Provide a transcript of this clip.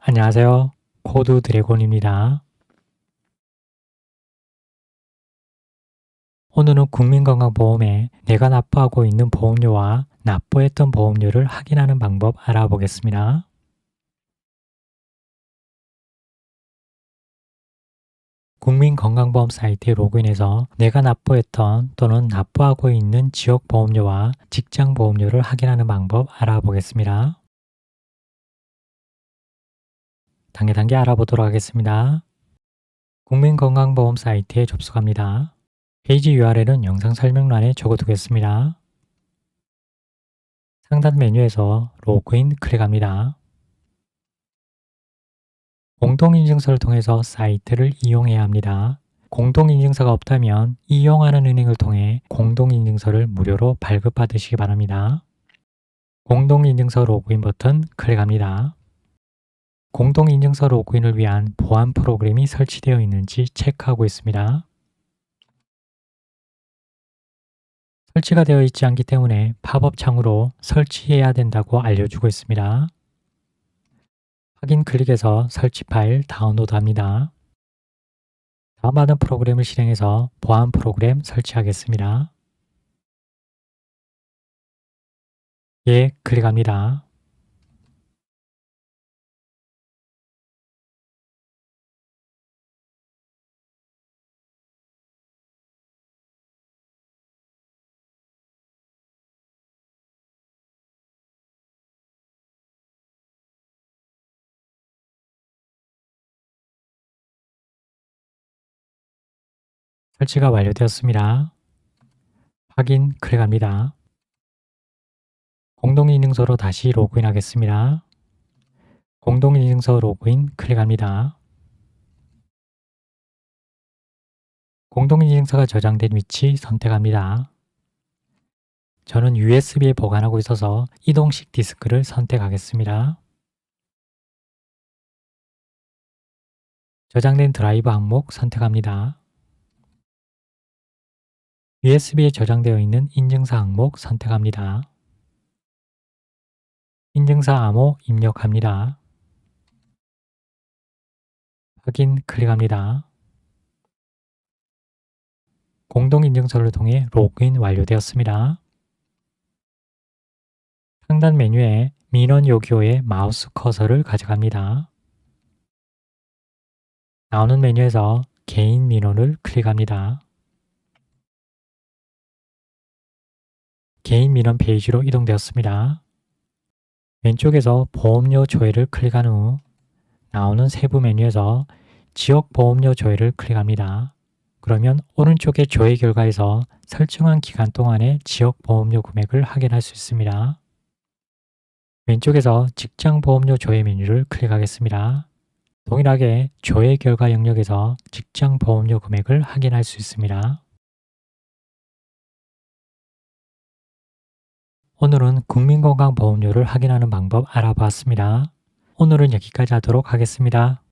안녕하세요. 코드 드래곤입니다. 오늘은 국민건강보험에 내가 납부하고 있는 보험료와 납부했던 보험료를 확인하는 방법 알아보겠습니다. 국민건강보험 사이트에 로그인해서 내가 납부했던 또는 납부하고 있는 지역 보험료와 직장 보험료를 확인하는 방법 알아보겠습니다. 단계 단계 알아보도록 하겠습니다. 국민건강보험 사이트에 접속합니다. 페이지 URL은 영상 설명란에 적어두겠습니다. 상단 메뉴에서 로그인 클릭합니다. 공동인증서를 통해서 사이트를 이용해야 합니다. 공동인증서가 없다면 이용하는 은행을 통해 공동인증서를 무료로 발급받으시기 바랍니다. 공동인증서 로그인 버튼 클릭합니다. 공동인증서 로그인을 위한 보안 프로그램이 설치되어 있는지 체크하고 있습니다. 설치가 되어 있지 않기 때문에 팝업 창으로 설치해야 된다고 알려주고 있습니다. 확인 클릭해서 설치 파일 다운로드 합니다. 다음받은 프로그램을 실행해서 보안 프로그램 설치하겠습니다. 예, 클릭합니다. 설치가 완료되었습니다. 확인 클릭합니다. 공동인증서로 다시 로그인 하겠습니다. 공동인증서 로그인 클릭합니다. 공동인증서가 저장된 위치 선택합니다. 저는 USB에 보관하고 있어서 이동식 디스크를 선택하겠습니다. 저장된 드라이브 항목 선택합니다. USB에 저장되어 있는 인증사 항목 선택합니다. 인증사 암호 입력합니다. 확인 클릭합니다. 공동인증서를 통해 로그인 완료되었습니다. 상단 메뉴에 민원 요기요의 마우스 커서를 가져갑니다. 나오는 메뉴에서 개인 민원을 클릭합니다. 개인 민원 페이지로 이동되었습니다. 왼쪽에서 보험료 조회를 클릭한 후 나오는 세부 메뉴에서 지역 보험료 조회를 클릭합니다. 그러면 오른쪽의 조회 결과에서 설정한 기간 동안의 지역 보험료 금액을 확인할 수 있습니다. 왼쪽에서 직장 보험료 조회 메뉴를 클릭하겠습니다. 동일하게 조회 결과 영역에서 직장 보험료 금액을 확인할 수 있습니다. 오늘은 국민건강보험료를 확인하는 방법 알아보았습니다. 오늘은 여기까지 하도록 하겠습니다.